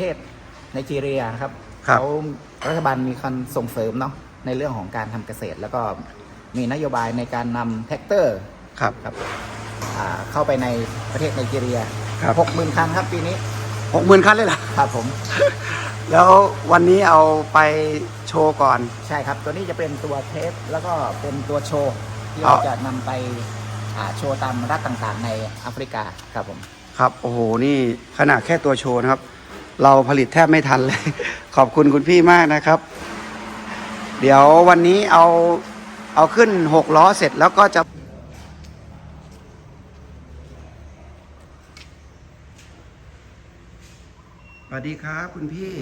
เทศไนจีเรียครับครับ เขารัฐบาลมีการส่งเสริมเนาะในเรื่องของการทำเกษตร แล้วก็มีนโยบายในการนำแท็กเตอร์ครับ ครับอ่าเข้าไปในประเทศไนจีเรียครับ หกหมื่นคันครับปีนี้หกหมื่นคันเลยเหรอครับผมแล้ววันนี้เอาไปโชว์ก่อน ใช่ครับ ตัวนี้จะเป็นตัวเทสแล้วก็เป็นตัวโชว์ ที่อ๋อเราจะนำไปอ่าโชว์ตามรัฐต่างๆ ในแอฟริกาครับผม ครับ โอ้โห นี่ขนาดแค่ตัวโชว์นะครับ เราผลิตแทบไม่ทันเลย ขอบคุณคุณพี่มากนะครับ เดี๋ยววันนี้เอาเอาขึ้นหกล้อเสร็จแล้วก็จะสวัสดีครับคุณพี่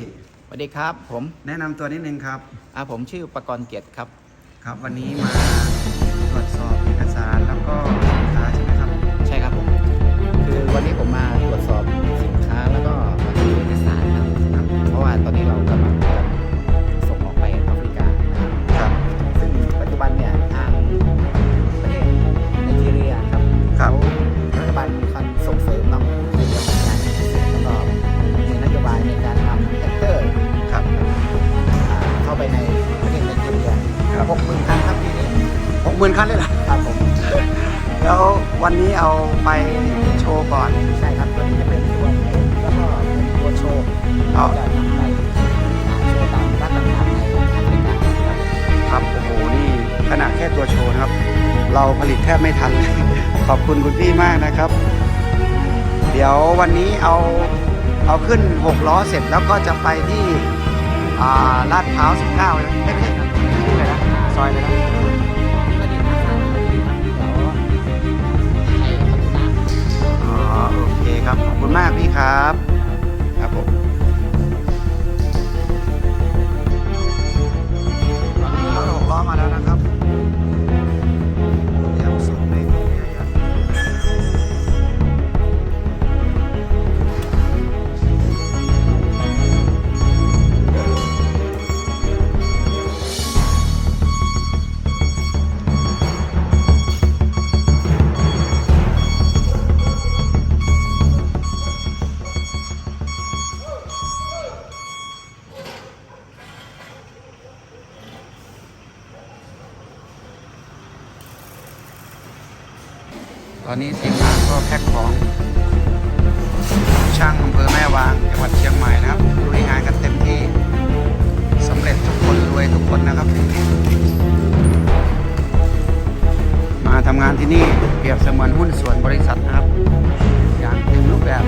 สวัสดีครับ ผมแนะนำตัวนิดนึงครับ อ่าผมชื่อประกรณ์เกียรติครับ ครับ วันนี้มา มื่นคันเลยเหรอครับผมแล้ววันนี้เอาไปโชว์ก่อนใช่ครับตัวนี้จะเป็นตัวเทสแล้วก็เป็นตัวโชว์ที่เราจะนำไปอ่าโชว์ตามรัฐต่างๆในแอฟริกาครับครับโอ้โหนี่ขนาดแค่ตัวโชว์นะครับ เราผลิตแทบไม่ทันเลยขอบคุณคุณพี่มากนะครับ เดี๋ยววันนี้เอาเอาขึ้นหกล้อเสร็จแล้วก็จะไปที่อ่าลาดพร้าว 19นะไม่ไม่ใช่ครับที่ไหนนะซอยเลยนะ ตอนนี้ทีมงานก็แพ็คของ ช่างอำเภอแม่วางจังหวัดเชียงใหม่นะครับลุยงานกันเต็มที่สำเร็จทุกคนรวยทุกคนนะครับ มาทำงานที่นี่เปรียบเสมือนหุ้นส่วนบริษัทนะครับ อย่างเต็มรูปแบบ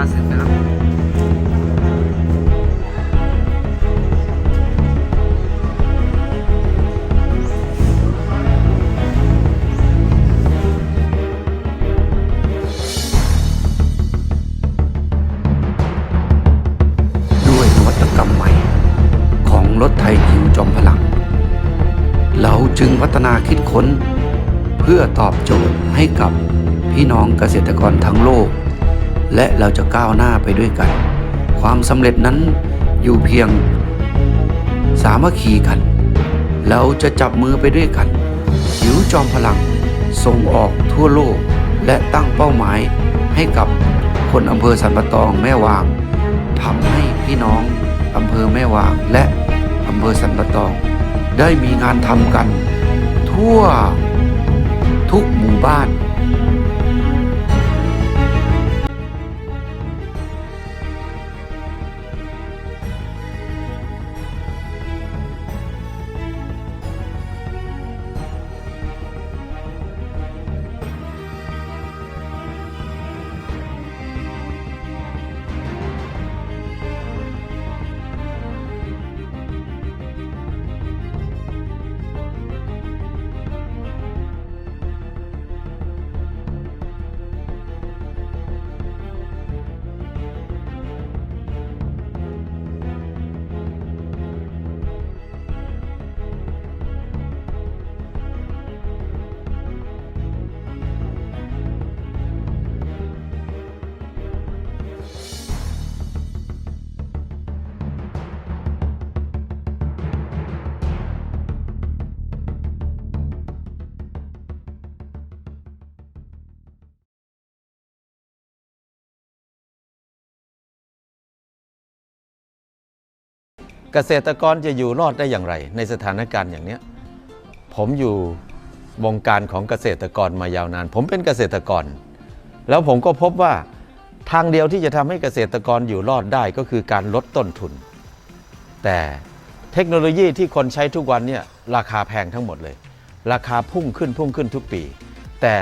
เต็มอัตราสินแล้วด้วยนวัตกรรมใหม่ของรถไทยคิวจอมพลัง เราจึงพัฒนาคิดค้น เพื่อตอบโจทย์ให้กับพี่น้องเกษตรกรทั้งโลก และเราจะก้าวหน้าไปด้วยกัน ความสำเร็จนั้นอยู่เพียงสามัคคีกัน เราจะจับมือไปด้วยกันหิวจอมพลังส่งออกทั่วโลก และตั้งเป้าหมายให้กับคนอำเภอสันปะตองแม่วางทำให้พี่น้องอำเภอแม่วางและอำเภอสันปะตอง ได้มีงานทำกัน ทั่วทุกหมู่บ้าน เกษตรกรจะอยู่รอดได้อย่างไร ในสถานการณ์อย่างนี้ผมอยู่วงการของเกษตรกรมายาวนาน ผมเป็นเกษตรกร แล้วผมก็พบว่าทางเดียวที่จะทำให้เกษตรกรอยู่รอดได้ก็คือการลดต้นทุน แต่เทคโนโลยีที่คนใช้ทุกวันเนี่ยราคาแพงทั้งหมดเลย ราคาพุ่งขึ้นพุ่งขึ้นทุกปี แต่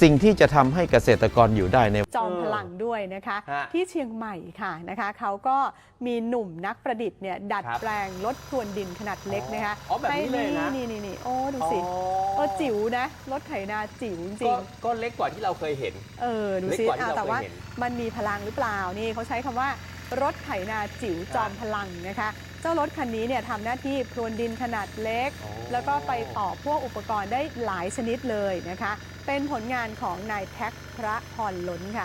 สิ่งที่จะทำให้เกษตรกรอยู่ได้ในจอมพลังด้วยนะคะฮะที่เชียงใหม่ค่ะนะคะเขาก็มีหนุ่มนักประดิษฐ์เนี่ยดัดครับแปลงรถพรวนดินขนาดเล็กนะคะอ๋อแบบนี้เลยนะให้นี่นี่นี่โอ้ดูสิอ๋อเออจิ๋วนะรถไถนาจิ๋วจริก็งก็เล็กกว่าที่เราเคยเห็นๆเออดูเล็กสิกว่าที่อ่าเราแต่ว่าเคยเห็นมันมีพลังหรือเปล่านี่เขาใช้คำว่ารถไถนาจิ๋วจอมพลังนะคะ เจ้ารถคันนี้เนี่ยทำหน้าที่พรวนดินขนาดเล็กอ๋อแล้วก็ไปต่อพวกอุปกรณ์ได้หลายชนิดเลยนะคะ เป็นผลงานของนายแท็กพระพรล้นค่ะ